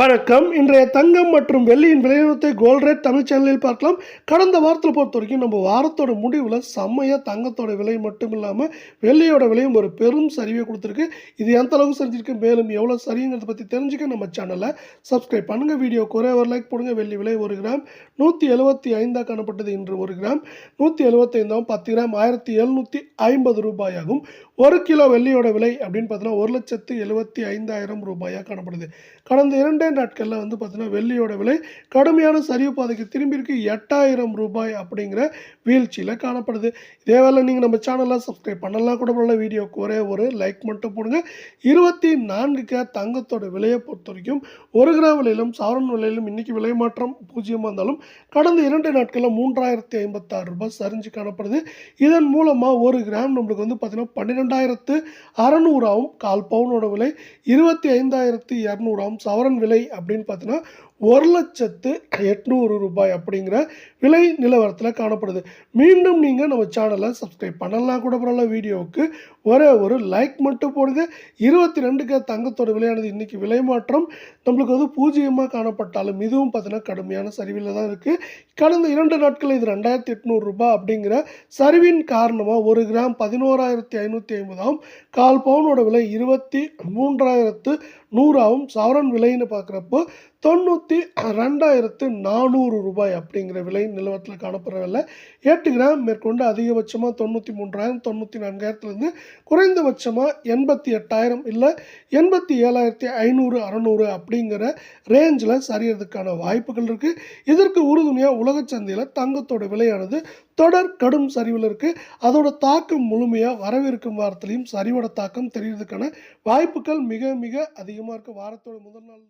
வணக்கம். இன்றைய தங்கம் மற்றும் வெள்ளியின் விலைநிறுவனத்தை கோல்ட் ரேட் தமிழ் சேனலில் பார்க்கலாம். கடந்த வாரத்தில் பொறுத்த வரைக்கும் நம்ம வாரத்தோட முடிவில் செம்மையாக தங்கத்தோட விலை மட்டும் இல்லாமல் வெள்ளியோட விலையும் ஒரு பெரும் சரிவை கொடுத்துருக்கு. இது எந்த அளவுக்கு சரிஞ்சிருக்கு மேலும் எவ்வளோ சரிங்கிறத பற்றி தெரிஞ்சுக்க நம்ம சேனலை சப்ஸ்கிரைப் பண்ணுங்கள் வீடியோ குறைய ஒரு லைக் போடுங்க. வெள்ளி விலை ஒரு கிராம். நூற்றி எழுபத்தி ஐந்தாக காணப்பட்டது. இன்று ஒரு கிராம். நூற்றி எழுபத்தைந்தாம் பத்து கிராம். ஆயிரத்தி எழுநூற்றி ஐம்பது ரூபாயாகும். ஒரு கிலோ வெள்ளியோட விலை அப்படின்னு பார்த்தீங்கன்னா ஒரு லட்சத்து எழுபத்தி ஐந்தாயிரம் ரூபாயாக காணப்படுது. கடந்த இரண்டு நாட்களில் வந்து பார்த்திங்கன்னா வெள்ளியோட விலை கடுமையான சரிவு பாதைக்கு திரும்பியிருக்கு எட்டாயிரம் ரூபாய் அப்படிங்கிற வீழ்ச்சியில் காணப்படுது. இதே வேலை நீங்கள் நம்ம சேனலில் சப்ஸ்கிரைப் பண்ணலாம் கூட பண்ணல வீடியோக்கு ஒரே ஒரு லைக் மட்டும் போடுங்க. இருபத்தி நான்கு கே தங்கத்தோட விலையை பொறுத்த வரைக்கும் ஒரு கிராம் விலையிலும் சவரன் விலையிலும் இன்னைக்கு விலை மாற்றம் பூஜ்ஜியமாக இருந்தாலும் கடந்த இரண்டு நாட்களில் மூன்றாயிரத்தி ஐம்பத்தாறு ரூபாய் சரிஞ்சு காணப்படுது. இதன் மூலமாக ஒரு கிராம் நம்மளுக்கு வந்து பார்த்தீங்கன்னா பன்னிரெண்டாயிரத்து அறநூறாவும் கால் பவுனோட விலை இருபத்தி ஐந்தாயிரத்து இரநூறாவும் சவரன் விலை அப்படின்னு பார்த்தீங்கன்னா ஒரு லட்சத்து எட்நூறு ரூபாய் அப்படிங்கிற விலை நிலவரத்தில் காணப்படுது. மீண்டும் நீங்கள் நம்ம சேனலை சப்ஸ்கிரைப் பண்ணலாம் கூட பரவாயில்ல வீடியோவுக்கு ஒரே ஒரு லைக் மட்டும் போடுங்க. இருபத்தி ரெண்டுக்கு தங்கத்தோட விலையானது இன்றைக்கி விலை மாற்றம். நம்மளுக்கு வந்து பூஜ்ஜியமாக காணப்பட்டாலும் இதுவும் பார்த்தீங்கன்னா கடுமையான சரிவில் தான் இருக்குது கடந்த இரண்டு நாட்கள் இது ரெண்டாயிரத்தி எட்நூறு ரூபாய் அப்படிங்கிற சரிவின் காரணமாக ஒரு கிராம் பதினோராயிரத்தி ஐநூற்றி ஐம்பதாகவும் கால் பவுனோட விலை இருபத்தி மூன்றாயிரத்து நூறாகவும் சவரன் விலைன்னு பார்க்குறப்போ தொண்ணூற்றி ரெண்டாயிரத்து நானூறு ரூபாய் அப்படிங்கிற விலை நிலவரத்தில் காணப்படவில்லை எட்டு கிராம் மேற்கொண்டு அதிகபட்சமாக தொண்ணூற்றி மூன்றாயிரம் தொண்ணூற்றி நான்காயிரத்துலேருந்து குறைந்தபட்சமாக எண்பத்தி எட்டாயிரம் இல்லை எண்பத்தி ஏழாயிரத்தி ஐநூறு அறநூறு அப்படிங்கிற ரேஞ்சில் சரியறதுக்கான வாய்ப்புகள் இருக்குது இதற்கு உறுதுணையாக உலக சந்தையில் தங்கத்தோட விலையானது தொடர் கடும் சரிவில் இருக்குது அதோட தாக்கம் முழுமையாக வரவிருக்கும் வாரத்திலையும் சரிவோட தாக்கம் தெரிகிறதுக்கான வாய்ப்புகள் மிக மிக அதிகமாக இருக்குது வாரத்தோட முதல் நாள்